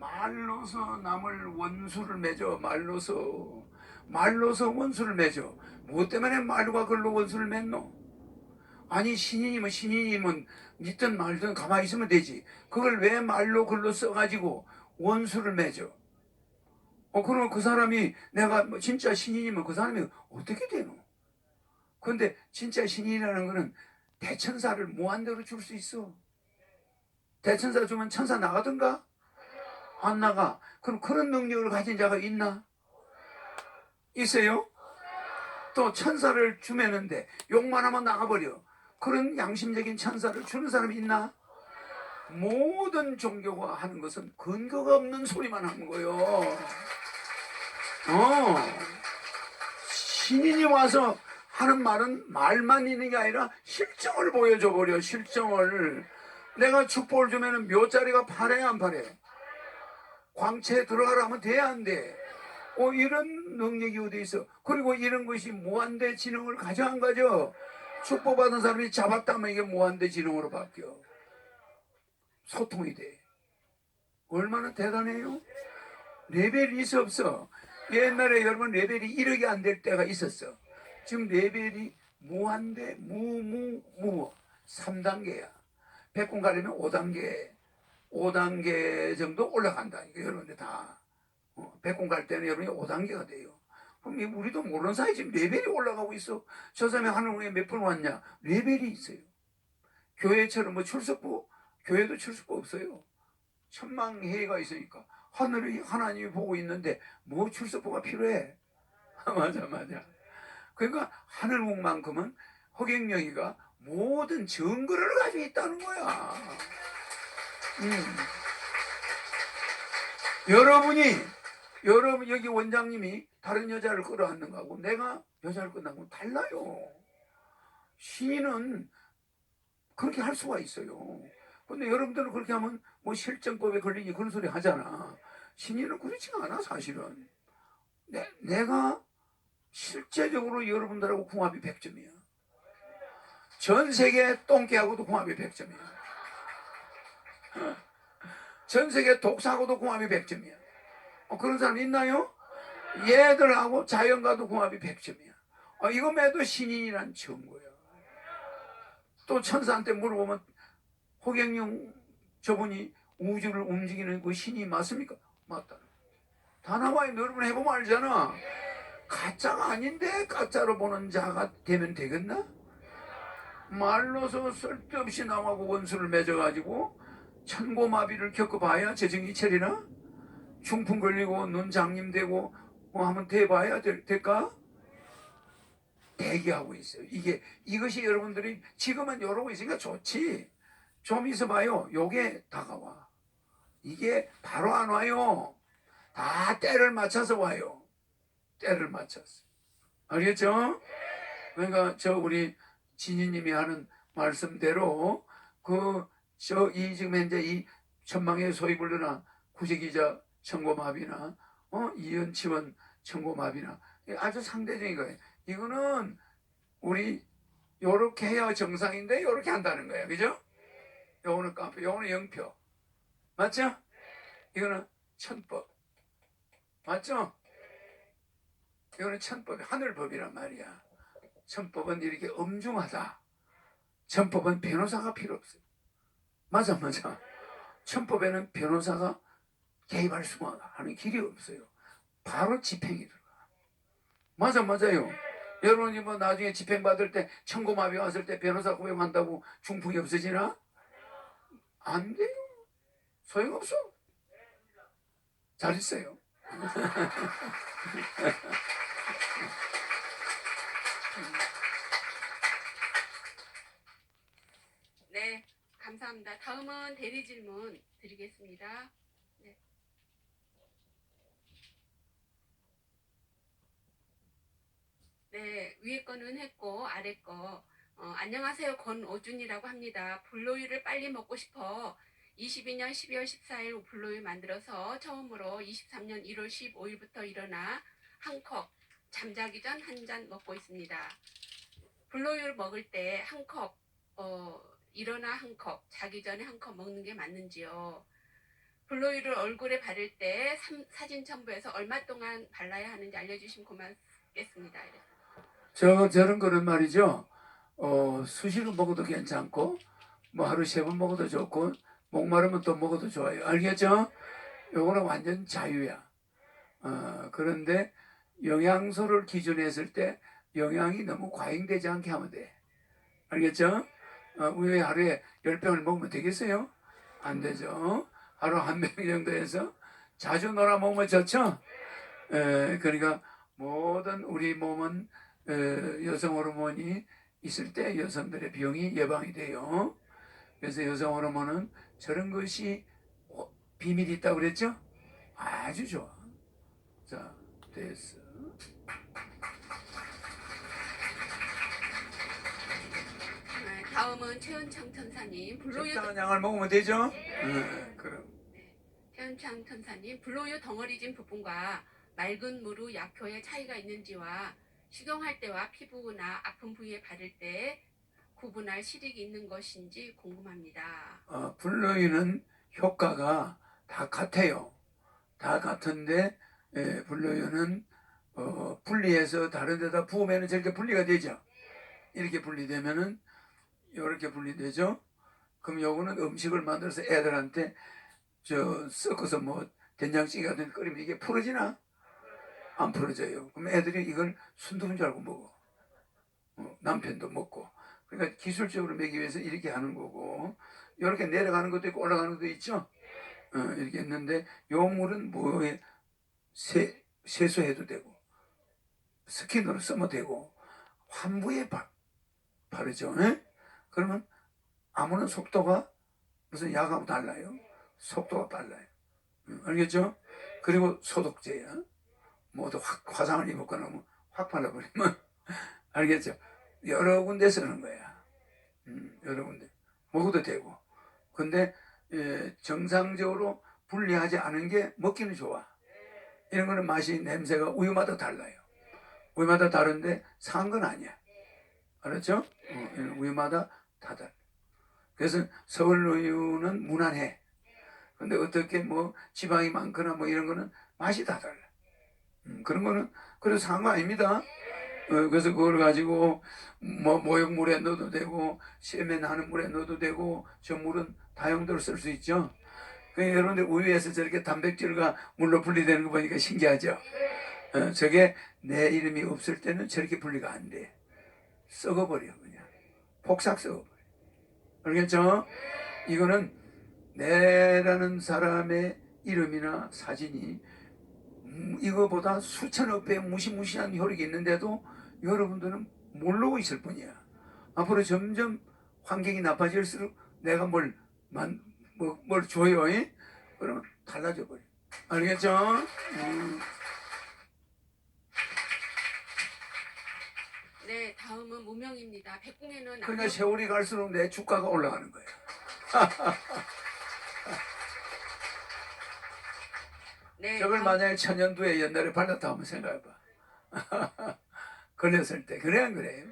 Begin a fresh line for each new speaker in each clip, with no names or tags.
말로서 남을 원수를 맺어 말로서 말로서 원수를 맺어 무엇 때문에 말과 글로 원수를 맺노? 아니 신인이면 신인이면 믿든 말든 가만히 있으면 되지 그걸 왜 말로 글로 써가지고 원수를 맺어? 어 그러면 그 사람이 내가 뭐 진짜 신인이면 그 사람이 어떻게 되노? 근데 진짜 신인이라는 거는 대천사를 무한대로 줄 수 있어. 대천사 주면 천사 나가든가? 안 나가. 그럼 그런 능력을 가진 자가 있나? 있어요? 또 천사를 주면은데 욕만 하면 나가버려. 그런 양심적인 천사를 주는 사람이 있나? 모든 종교가 하는 것은 근거가 없는 소리만 하는 거요. 어. 신인이 와서 하는 말은 말만 있는 게 아니라 실정을 보여줘 버려 실정을 내가 축복을 주면은 묘자리가 파래 안 파래 광채에 들어가라 하면 돼안 돼? 어 이런 능력이 어디 있어? 그리고 이런 것이 무한대 지능을 가져 안 가져? 축복받은 사람이 잡았다면 이게 무한대 지능으로 바뀌어. 소통이 돼. 얼마나 대단해요? 레벨이 있어 없어? 옛날에 여러분 레벨이 1억이 안 될 때가 있었어. 지금 레벨이 무한대 무무무 3단계야. 백군 가려면 5단계 5단계 정도 올라간다. 이거 여러분들 다 어, 백군 갈 때는 여러분이 5단계가 돼요. 그럼 이 우리도 모르는 사이 지금 레벨이 올라가고 있어. 저 사람이 하늘에 몇 번 왔냐? 레벨이 있어요. 교회처럼 뭐 출석부 교회도 출석부 없어요. 천망회의가 있으니까 하늘이 하나님이 보고 있는데 뭐 출석부가 필요해? 맞아 맞아. 그러니까 하늘국만큼은 허경영이가 모든 증거를 가지고 있다는 거야. 음. 여러분이 여러분 여기 원장님이 다른 여자를 끌어안는 거하고 내가 여자를 끌어안는 건 달라요. 시인은 그렇게 할 수가 있어요. 근데 여러분들은 그렇게 하면 뭐 실정법에 걸리니 그런 소리 하잖아. 신인은 그렇지가 않아 사실은. 내, 내가 실제적으로 여러분들하고 궁합이 100점이야. 전 세계 똥개하고도 궁합이 100점이야. 전 세계 독사하고도 궁합이 100점이야. 어, 그런 사람 있나요? 얘들하고 자연과도 궁합이 100점이야. 어, 이거 매도 신인이란 증거야. 또 천사한테 물어보면 호경영 저분이 우주를 움직이는 그 신이 맞습니까? 맞다. 다 나와요. 여러분 해보면 알잖아. 가짜가 아닌데 가짜로 보는 자가 되면 되겠나? 말로서 쓸데없이 남하고 원수를 맺어가지고 천고마비를 겪어봐야 재정이 차리나? 중풍 걸리고 눈 장님되고 뭐 하면 돼봐야 될, 될까? 대기하고 있어요. 이게 이것이 여러분들이 지금은 이러고 있으니까 좋지. 좀 있어봐요. 요게 다가와. 이게 바로 안 와요. 다 때를 맞춰서 와요. 때를 맞춰서. 알겠죠? 그러니까 저 우리 진희님이 하는 말씀대로 그 저 이 지금 현재 이 천망의 소위 불르나 구제기자 청고마비나 어 이연치원 청고마비나 아주 상대적인 거예요. 이거는 우리 요렇게 해야 정상인데 요렇게 한다는 거예요. 그죠? 요거는 깜표, 요거는 영표. 맞죠? 이거는 천법. 맞죠? 이거는 천법이 하늘법이란 말이야. 천법은 이렇게 엄중하다. 천법은 변호사가 필요 없어요. 맞아, 맞아. 천법에는 변호사가 개입할 수가 하는 길이 없어요. 바로 집행이 들어가. 맞아, 맞아요. 여러분이 뭐 나중에 집행 받을 때 청고마비 왔을 때 변호사 고용한다고 중풍이 없어지나? 안 돼요. 소용없어. 잘했어요.
네, 감사합니다. 다음은 대리 질문 드리겠습니다. 네. 네, 위에 거는 했고 아래 거 어, 안녕하세요 권오준이라고 합니다. 불로유를 빨리 먹고 싶어 22년 12월 14일 불로유 만들어서 처음으로 23년 1월 15일부터 일어나 한 컵 잠자기 전 한 잔 먹고 있습니다. 불로유를 먹을 때 한 컵, 어, 일어나 한 컵, 자기 전에 한 컵 먹는 게 맞는지요? 블로유를 얼굴에 바를 때 삼- 사진 첨부해서 얼마 동안 발라야 하는지 알려주시면 고맙겠습니다.
저 저런 거는 말이죠. 어, 수시로 먹어도 괜찮고 뭐 하루 세 번 먹어도 좋고 목마르면 또 먹어도 좋아요. 알겠죠? 요거는 완전 자유야. 어, 그런데 영양소를 기준에 했을 때 영양이 너무 과잉되지 않게 하면 돼. 알겠죠? 어, 우유 하루에 열 병을 먹으면 되겠어요? 안 되죠. 하루 한 병 정도 해서 자주 놀아 먹으면 좋죠? 에, 그러니까 모든 우리 몸은 에, 여성 호르몬이 있을 때 여성들의 병이 예방이 돼요. 그래서 여성 호르몬은 저런 것이 어, 비밀이 있다고 그랬죠? 아주 좋아. 자, 됐어.
네, 다음은 최은창 천사님 블로유
적당한 양을 먹으면 되죠? 응, 그럼.
최은창 천사님 블로유 덩어리진 부분과 맑은 무르 약효의 차이가 있는지와 식용할 때와 피부나 아픈 부위에 바를 때 구분할 실익이 있는 것인지 궁금합니다.
어, 블루유는 효과가 다 같아요. 다 같은데 에, 블루유는 어, 분리해서 다른 데다 부으면 저렇게 분리가 되죠. 이렇게 분리되면은 이렇게 분리되죠. 그럼 요거는 음식을 만들어서 애들한테 저 섞어서 뭐 된장찌개 같은 거 끓이면 이게 풀어지나? 안 풀어져요. 그럼 애들이 이걸 순두부인 줄 알고 먹어. 어, 남편도 먹고. 그러니까 기술적으로 먹기 위해서 이렇게 하는 거고 이렇게 내려가는 것도 있고 올라가는 것도 있죠. 어, 이렇게 했는데 요 물은 뭐에 세, 세수해도 되고 스킨으로 쓰면 되고 환부에 바, 바르죠. 에? 그러면 아무런 속도가 무슨 약하고 달라요. 속도가 빨라요. 응, 알겠죠? 그리고 소독제야. 모두 확 화상을 입었거나 뭐확 발라버리면 알겠죠? 여러 군데 쓰는 거야. 음, 여러 군데 먹어도 되고. 근데 예, 정상적으로 분리하지 않은 게 먹기는 좋아. 이런 거는 맛이 냄새가 우유마다 달라요. 우유마다 다른데 산 건 아니야. 알았죠? 어, 우유마다 다 달라. 그래서 서울 우유는 무난해. 근데 어떻게 뭐 지방이 많거나 뭐 이런 거는 맛이 다 달라. 음, 그런 거는 산거 아닙니다. 어, 그래서 그걸 가지고 뭐 모욕물에 넣어도 되고 나는 물에 넣어도 되고 저 물은 다용도로 쓸 수 있죠. 그 여러분들 우유에서 저렇게 단백질과 물로 분리되는 거 보니까 신기하죠. 어, 저게 내 이름이 없을 때는 저렇게 분리가 안 돼. 썩어버려 그냥 폭삭 썩어버려. 알겠죠? 이거는 내라는 사람의 이름이나 사진이 음, 이거보다 수천억 배 무시무시한 효력이 있는데도 여러분들은 모르고 있을 뿐이야. 앞으로 점점 환경이 나빠질수록 내가 뭘, 만, 뭐, 뭘 줘요. 이? 그러면 달라져 버려. 알겠죠? 음,
네, 다음은 무명입니다. 백궁에는
그러니까
남녀
세월이 갈수록 내 주가가 올라가는 거야.
네,
저걸
다음-
만약에 천년두에 옛날에 발랐다 한번 생각해봐. 걸렸을 때. 그래, 안 그래?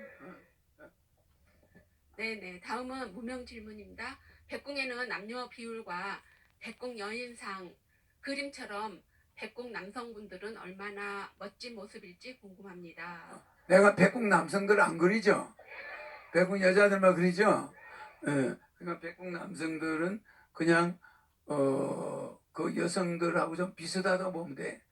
네 네. 다음은 무명 질문입니다. 백궁에는 남녀 비율과 백궁 여인상 그림처럼 백궁 남성분들은 얼마나 멋진 모습일지 궁금합니다.
내가 백국 남성들 안 그리죠? 백국 여자들만 그리죠? 예. 그러니까 백국 남성들은 그냥 어, 그 여성들하고 좀 비슷하다고 보면 돼.